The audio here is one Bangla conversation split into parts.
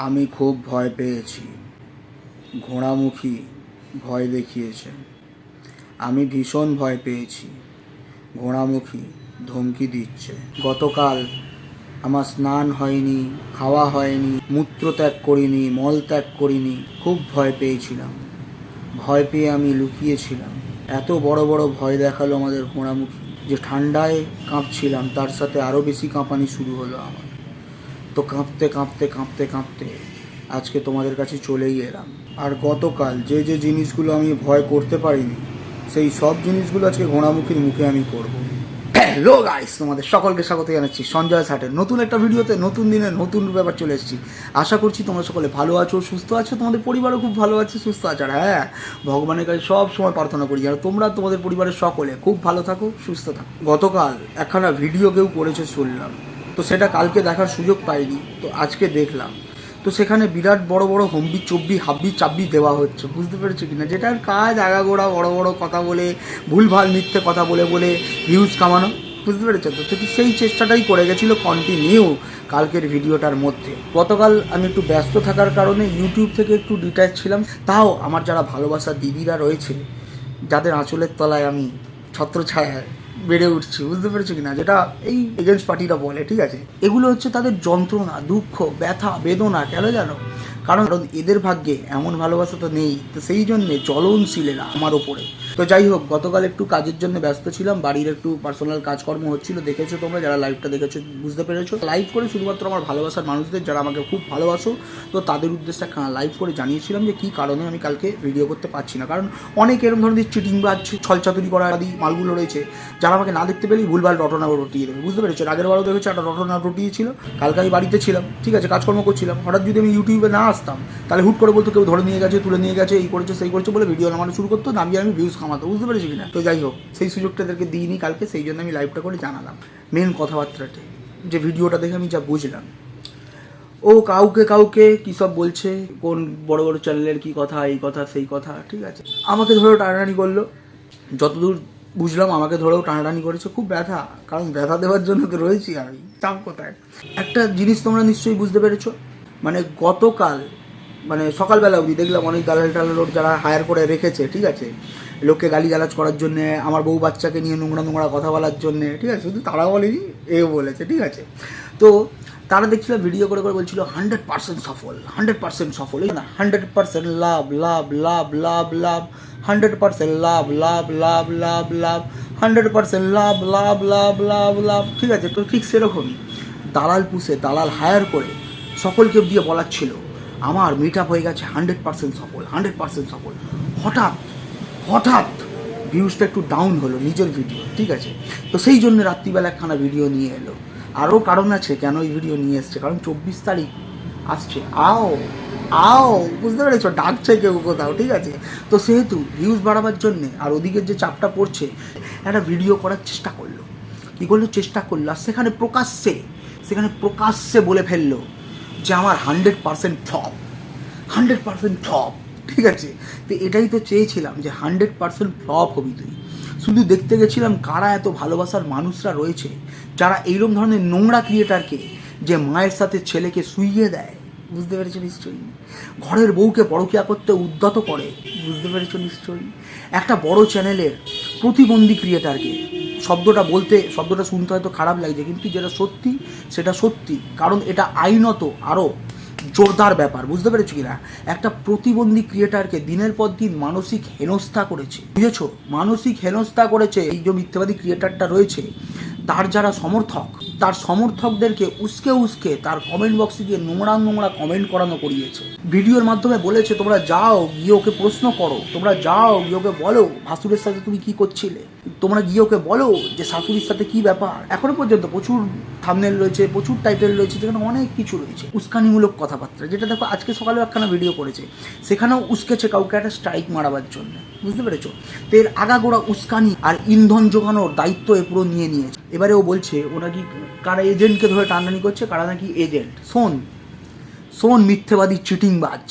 আমি খুব ভয় পেয়েছি। ঘোড়ামুখী ভয় দেখিয়েছে। আমি ভীষণ ভয় পেয়েছি। ঘোড়ামুখী ধমকি দিচ্ছে। গতকাল আমার স্নান হয়নি, খাওয়া হয়নি, মূত্র ত্যাগ করিনি, মল ত্যাগ করিনি, খুব ভয় পেয়েছিলাম। ভয় পেয়ে আমি লুকিয়েছিলাম। এত বড় বড় ভয় দেখাল আমাদের ঘোড়ামুখী যে ঠান্ডায় কাঁপছিলাম, তার সাথে আরও বেশি কাঁপানি শুরু হলো আমার। তো কাঁপতে কাঁপতে কাঁপতে কাঁপতে আজকে তোমাদের কাছে চলেই এলাম। আর গতকাল যে যে জিনিসগুলো আমি ভয় করতে পারিনি, সেই সব জিনিসগুলো আজকে ঘোড়ামুখীর মুখে আমি করব। হ্যালো গাইস তোমাদের সকলকে স্বাগত জানাচ্ছি সঞ্জয় সাটের নতুন একটা ভিডিওতে, নতুন দিনে নতুন ব্যাপার চলে এসেছি। আশা করছি তোমরা সকলে ভালো আছো, সুস্থ আছো, তোমাদের পরিবারও খুব ভালো আছে, সুস্থ আছে। আর হ্যাঁ ভগবানের কাছে সব সময় প্রার্থনা করি, আর তোমরা তোমাদের পরিবারের সকলে খুব ভালো থাকো, সুস্থ থাকো। গতকাল একখানা ভিডিও কেউ করেছে শুনলাম। তো সেটা কালকে দেখার সুযোগ পাইনি, তো আজকে দেখলাম। তো সেখানে বিরাট বড় বড় হম্বি, চব্বি, হাব্বি, চাব্বি দেওয়া হচ্ছে, বুঝতে পেরেছ কিনা? যেটার কাজ আগাগোড়া বড় বড় কথা বলে, ভুলভাল মিথ্যে কথা বলে বলে ভিউজ কামানো, বুঝতে পেরেছ তো? সেই চেষ্টাটাই করে গেছিল কন্টিনিউ কালকের ভিডিওটার মধ্যে। গতকাল আমি একটু ব্যস্ত থাকার কারণে ইউটিউব থেকে একটু ডিট্যাচ ছিলাম, তাও আমার যারা ভালোবাসা দিদিরা রয়েছে, যাদের আঁচলের তলায় আমি ছত্রছায়ায় বেড়ে উঠছি, বুঝতে পেরেছ কিনা? যেটা এই এগেনস্ট পার্টিরা বলে, ঠিক আছে? এগুলো হচ্ছে তাদের যন্ত্রণা, দুঃখ, ব্যথা, বেদনা, কেন জানো? কারণ এদের ভাগ্যে এমন ভালোবাসা তো নেই, তো সেই জন্যে জ্বলনশীল এরা আমার ওপরে। তো যাই হোক, গতকাল একটু কাজের জন্য ব্যস্ত ছিলাম, বাড়ির একটু পার্সোনাল কাজকর্ম হচ্ছিল, দেখেছ তোমরা যারা লাইভটা দেখেছ বুঝতে পেরেছ। লাইভ করে শুধুমাত্র আমার ভালোবাসার মানুষদের, যারা আমাকে খুব ভালোবাসো, তো তাদের উদ্দেশ্যে লাইভ করে জানিয়েছিলাম যে কী কারণে আমি কালকে ভিডিও করতে পারছি না। কারণ অনেক এরকম ধরনের চিটিং বাজ ছলচাতুরি করা আদি মালগুলো রয়েছে, যারা আমাকে না দেখতে পেলেই ভুলভাল রটনা রটিয়ে দেবে, বুঝতে পেরেছ? আগের বারও দেখেছ একটা রটনা রটিয়েছিল, কালকে আমি বাড়িতে ছিলাম, ঠিক আছে, কাজকর্ম করছিলাম, হঠাৎ যদি আমি ইউটিউবে না আসতাম, তাহলে হুট করে বলতো কেউ ধরে নিয়ে গেছে, তুলে নিয়ে গেছে, এই করেছে, সেই করেছে বলে ভিডিও নামানো শুরু করতো নামিয়ে আমি ভিউজ কামাতো বুঝতে পেরেছি কিনা? তো যাই হোক, সেই সুযোগটা এদেরকে দিইনি কালকে, সেই জন্য আমি লাইভটা করে জানালাম। মেন কথাবার্তাটা যে ভিডিওটা দেখে আমি যা বুঝলাম। ও কাউকে কাউকে কী সব বলছে, কোন বড় বড় চ্যানেলের কি কথা, এই কথা, সেই কথা, ঠিক আছে? আমাকে ধরেও টানাটানি করল। যতদূর বুঝলাম, আমাকে ধরেও টানাটানি করেছে, খুব ব্যথা, কারণ ব্যথা দেওয়ার জন্য তো রয়েছি আমি। চাপ কোথায়? একটা জিনিস তোমরা নিশ্চয়ই বুঝতে পেরেছ মানে গতকাল মানে সকালবেলা অবধি দেখলাম অনেক দালাল টালাল যারা হায়ার করে রেখেছে ঠিক আছে লোককে গালিগালাজ করার জন্যে আমার বউ বাচ্চাকে নিয়ে নোংরা নোংরা কথা বলার জন্যে ঠিক আছে শুধু তারা বলেই এ বলেছে ঠিক আছে তো তারা দেখছিল ভিডিও করে করে বলছিল হান্ড্রেড পার্সেন্ট সফল হান্ড্রেড পার্সেন্ট সফল না hundred percent love love love love love hundred percent love love love love love hundred percent love love love love love ঠিক আছে তো ঠিক সেরকমই দালাল পুষে দালাল হায়ার করে সকলকে দিয়ে বলাচ্ছিল আমার মিট আপ হয়ে গেছে হান্ড্রেড পার্সেন্ট সফল হান্ড্রেড পার্সেন্ট সফল। হঠাৎ হঠাৎ ভিউজটা একটু ডাউন হলো নিজের ভিডিও ঠিক আছে? তো সেই জন্য রাত্রিবেলা একখানা ভিডিও নিয়ে এলো। আরও কারণ আছে কেন এই ভিডিও নিয়ে এসছে? কারণ চব্বিশ তারিখ আসছে। আও আও, বুঝতে পেরেছ? ডাকছে কেউ কোথাও, ঠিক আছে? তো সেহেতু ভিউজ বাড়াবার জন্যে আর ওদিকের যে চাপটা পড়ছে, একটা ভিডিও করার চেষ্টা করল। কী করল? চেষ্টা করল। আর সেখানে প্রকাশ্যে সেখানে প্রকাশ্যে বলে ফেলল যে আমার hundred percent flop, hundred percent flop, ঠিক আছে? তো এটাই তো চেয়েছিলাম যে হান্ড্রেড পার্সেন্ট ফ্লপ হবি তুই। শুধু দেখতে গেছিলাম কারা এত ভালোবাসার মানুষরা রয়েছে, যারা এইরকম ধরনের নোংরা ক্রিয়েটারকে যে মায়ের সাথে ছেলেকে শুইয়ে দেয়, বুঝতে পেরেছ নিশ্চয়ই? ঘরের বউকে পরকিয়া করতে উদ্যত করে, বুঝতে পেরেছ নিশ্চয়ই? একটা বড় চ্যানেলের প্রতিবন্ধী ক্রিয়েটারকে শব্দটা বলতে, শব্দটা শুনতে হয়তো খারাপ লাগছে, কিন্তু যেটা সত্যি, সেটা সত্যি। কারণ এটা আইনত আরও জোরদার ব্যাপার, বুঝতে পেরেছ কিনা? একটা প্রতিবন্ধী ক্রিয়েটারকে দিনের পর দিন মানসিক হেনস্থা করেছে। বুঝেছ? মানসিক হেনস্থা করেছে। এই যে মিথ্যাবাদী ক্রিয়েটারটা রয়েছে, তার যারা সমর্থক তার সমর্থকদেরকে উস্কে উস্কে তার কমেন্ট বক্সে গিয়ে নোংরা নোংরা কমেন্ট করানো করিয়েছে। ভিডিওর মাধ্যমে বলেছে, তোমরা যাও, গিয়ে ওকে প্রশ্ন করো। তোমরা যাও, গিয়ে ওকে বলো, ভাসুরের সাথে তুমি কি করছিলে? তোমরা গিয়ে ওকে বলো যে শাশুড়ির সাথে কি ব্যাপার? এখনও পর্যন্ত প্রচুর থামনেল রয়েছে, প্রচুর টাইটেল রয়েছে, যেখানে অনেক কিছু রয়েছে। উস্কানিমূলক কথাবার্তা। যেটা দেখো, আজকে সকালে একখানা ভিডিও করেছে। সেখানেও উস্কেছে কাউকে একটা স্ট্রাইক মারাবার জন্য। বুঝতে পেরেছ? তো এর আগাগোড়া উস্কানি আর ইন্ধন যোগানোর দায়িত্ব এ পুরো নিয়ে নিয়েছে। এবারে ও বলছে, ও নাকি কারা এজেন্টকে ধরে টানানি করছে, কারা নাকি এজেন্ট শোন শোন, মিথ্যেবাদী চিটিংবাজ।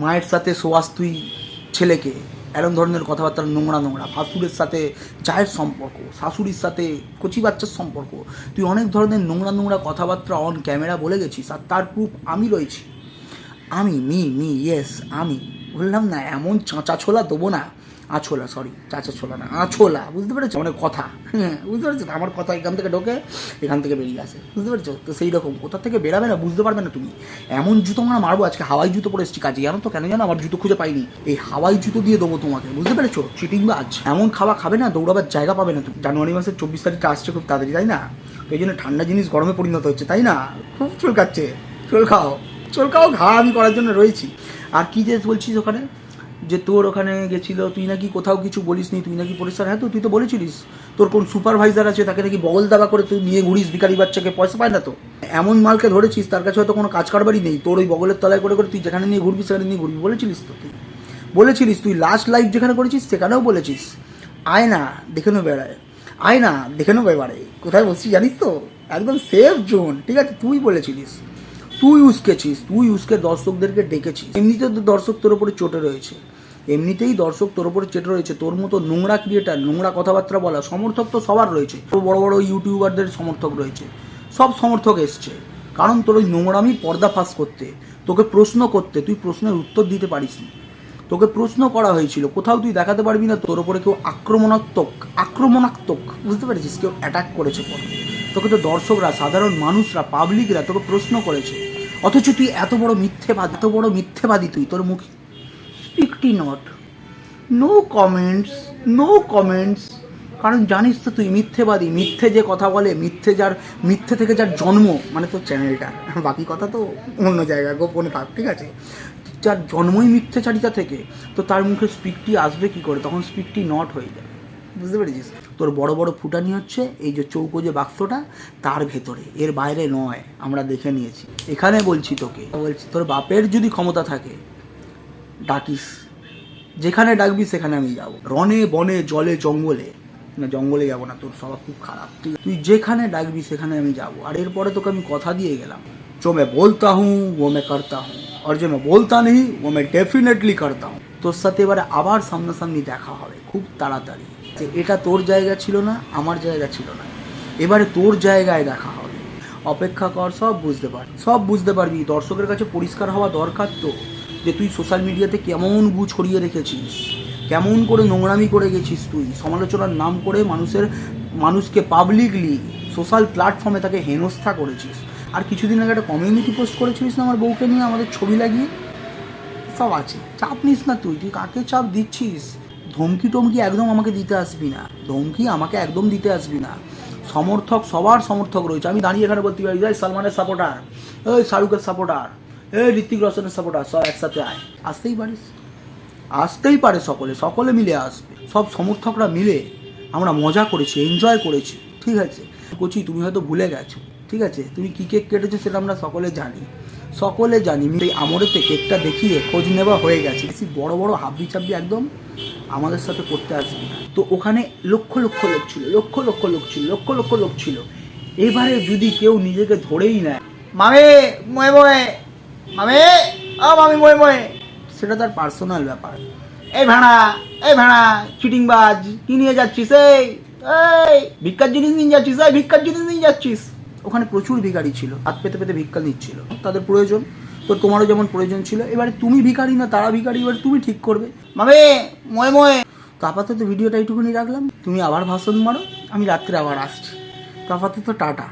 মায়ের সাথে সোয়াস তুই ছেলেকে এরম ধরনের কথাবার্তা নোংরা নোংরা, ভাসুরের সাথে চায়ের সম্পর্ক, শাশুড়ির সাথে কচি বাচ্চার সম্পর্ক, তুই অনেক ধরনের নোংরা নোংরা কথাবার্তা অন ক্যামেরা বলে গেছিস, আর তার প্রুফ আমি রয়েছি। আমি, মি মি ইয়েস আমি। বললাম না, এমন চাঁচা ছোলা দেবো না। আছোলা সরি চাচা ছোলা না আছোলা বুঝতে পেরেছ? মানে কথা। হ্যাঁ বুঝতে পেরেছ আমার কথা এখান থেকে ঢোকে এখান থেকে বেরিয়ে আসে বুঝতে পেরেছ? তো সেই রকম কোথা থেকে বেরাবে না বুঝতে পারবে না তুমি। এমন জুতো আমরা মারবো আজকে হাওয়াই জুতো পরে এসেছি কাজে জানো তো কেন জানো? আমার জুতো খুঁজে পাইনি। এই হাওয়াই জুতো দিয়ে দেবো তোমাকে বুঝতে পেরেছ? চিটিং বাজ। এমন খাওয়া খাবে না দৌড়াবার জায়গা পাবে না তুমি। জানুয়ারি মাসের চব্বিশ তারিখটা আসছে খুব তাড়াতাড়ি তাই না? তো এই জন্য ঠান্ডা জিনিস গরমে পরিণত হচ্ছে তাই না? খুব চুলকাচ্ছে। চুল খাও চুল খাও ঘা আমি করার জন্য রয়েছি। আর কি যে বলছিস ওখানে? যে তোর ওখানে গেছিল, তুই নাকি কোথাও কিছু বলিস নি, তুই নাকি পরিষ্কার হ্যাঁ তো, তুই তো বলেছিলিস। তোর কোন সুপারভাইজার আছে, তাকে নাকি বগল দাবা করে তুই নিয়ে ঘুরিস ভিকারি বাচ্চাকে পয়সা পায় না তো? এমন মালকে ধরেছিস, তার কাছে হয়তো কোনো কাজ কারবারই নেই। তোর ওই বগলের তলায় করে করে তুই যেখানে নিয়ে ঘুরবি, সেখানে নিয়ে ঘুরবি, বলেছিলিস তো তুই? বলেছিলিস, তুই লাস্ট লাইফ যেখানে করেছিস, সেখানেও বলেছিস। আয় না দেখে নেবে বেড়ায় আয় না দেখে নেবে এবারে। কোথায় বসছি জানিস তো? একদম সেফ জোন ঠিক আছে? তুই বলেছিলিস। তুই উস্কেছিস, তুই উস্কে দর্শকদেরকে ডেকেছিস। এমনিতে তো দর্শক তোর উপরে চটে রয়েছে। এমনিতেই দর্শক তোর উপরে চেটে রয়েছে। তোর মতো নোংরা ক্রিয়েটার নোংরা কথাবার্তা বলা সমর্থক তো সবার রয়েছে। বড় বড় ইউটিউবারদের সমর্থক রয়েছে। সব সমর্থক এসছে। কারণ তোর ওই নোংরামি পর্দা ফাঁস করতে, তোকে প্রশ্ন করতে, তুই প্রশ্নের উত্তর দিতে পারিস নি তোকে প্রশ্ন করা হয়েছিল, কোথাও তুই দেখাতে পারবি না, তোর উপরে কেউ আক্রমণাত্মক আক্রমণাত্মক, বুঝতে পেরেছিস? কেউ অ্যাটাক করেছে পরে তোকে তো দর্শকরা, সাধারণ মানুষরা পাবলিকরা তোকে প্রশ্ন করেছে। অথচ তুই এত বড় মিথ্যেবাদী, এত বড় মিথ্যেবাদী তুই, তোর মুখ speaky not no comments no comments কারণ জানিস তো তুই মিথ্যেবাদী, মিথ্যে যে কথা বলে, মিথ্যে যার, মিথ্যে থেকে যার জন্ম মানে তোর চ্যানেলটা বাকি কথা তো অন্য জায়গায়, গোপনে থাক, ঠিক আছে? যার জন্মই মিথ্যেচারিতা থেকে, তো তার মুখে স্পিকটি আসবে কি করে? তখন স্পিকটি নট হয়ে যাবে। বুঝতে পেরেছিস? তোর বড় বড় ফুটানি হচ্ছে এই যে চৌকো যে বাক্সটা, তার ভেতরে, এর বাইরে নয়, আমরা দেখে নিয়েছি। এখানে বলছি তোকে, বলছি তোর বাপের যদি ক্ষমতা থাকে, ডাকিস। যেখানে ডাকবি সেখানে আমি যাব। রনে বনে, জলে, জঙ্গলে। না, জঙ্গলে যাব না, তোর স্বভাব খুব খারাপ। ঠিক তুই যেখানে ডাকবি সেখানে আমি যাব। আর এরপরে তোকে আমি কথা দিয়ে গেলাম। চো মে বলতা हूँ ও মে করতা हूँ আর যে মে বলতা নেই, ও মে ডেফিনেটলি করতা হুম তোর সাথে এবারে আবার সামনাসামনি দেখা হবে, খুব তাড়াতাড়ি। যে এটা তোর জায়গা ছিল না, আমার জায়গা ছিল না। এবারে তোর জায়গায় দেখা হবে। অপেক্ষা কর, সব বুঝতে পার, সব বুঝতে পারবি। দর্শকের কাছে পরিষ্কার হওয়া দরকার তো। যে তুই সোশ্যাল মিডিয়াতে কেমন গু ছড়িয়ে রেখেছিস? কেমন করে নোংরামি করে গেছিস তুই? সমালোচনার নাম করে মানুষের, মানুষকে পাবলিকলি সোশ্যাল প্ল্যাটফর্মে তাকে হেনস্থা করেছিস। আর কিছুদিন আগে একটা কমিউনিটি পোস্ট করেছিলিস না আমার বউকে নিয়ে, আমাদের ছবি লাগিয়ে? সব আছে। চাপ নিস না তুই তুই কাকে চাপ দিচ্ছিস? ধমকি টমকি একদম আমাকে দিতে আসবি না। ধমকি আমাকে একদম দিতে আসবি না। সমর্থক, সবার সমর্থক রয়েছে। আমি দাঁড়িয়ে এখানে বলতে পারি, এই সালমানের সাপোর্টার ওই শাহরুখের সাপোর্টার এই ঋত্বিক রোশনের সাপোর্টার সব একসাথে আয়। আসতেই পারিস। আসতেই পারে সকলে সকলে মিলে আসবে। সব সমর্থকরা মিলে আমরা মজা করেছি এনজয় করেছি, ঠিক আছে? কচি, তুমি হয়তো ভুলে গেছো, ঠিক আছে? তুমি কী কেক কেটেছো সেটা আমরা সকলে জানি। সকলে জানি এই আমরেতে কেকটা দেখিয়ে খোঁজ নেওয়া হয়ে গেছে। বেশি বড় বড় হাব্বি চাব্বি একদম আমাদের সাথে করতে আসবি তো ওখানে লক্ষ লক্ষ লোক ছিল, লক্ষ লক্ষ লোক ছিল, লক্ষ লক্ষ লোক ছিল। এবারে যদি কেউ নিজেকে ধরেই নেয় মামে ময়ে ময়ে। মামে ও মামি ময়ে ময়ে। সেটা তার পার্সোনাল ব্যাপার। এই ভাড়া এই ভাড়া, চিটিংবাজ, কি নিয়ে যাচ্ছিস? এই এই, ভিক্ষার জিনিস নিয়ে যাচ্ছিস? এই, ভিক্ষার জিনিস নিয়ে যাচ্ছিস? ওখানে প্রচুর ভিখারি ছিল, হাত পেতে পেতে ভিক্ষা নিচ্ছিল। তাদের প্রয়োজন তো তোমারও যেমন প্রয়োজন ছিল। এবারে তুমি ভিখারি না, তারা ভিখারি, এবার তুমি ঠিক করবে। মামে, ময়ে ময়ে। তো আপাতত ভিডিওটা এইটুকুনি রাখলাম। তুমি আবার ভাষণ মারো, আমি রাত্রে আবার আসছি। তো আপাতত টাটা।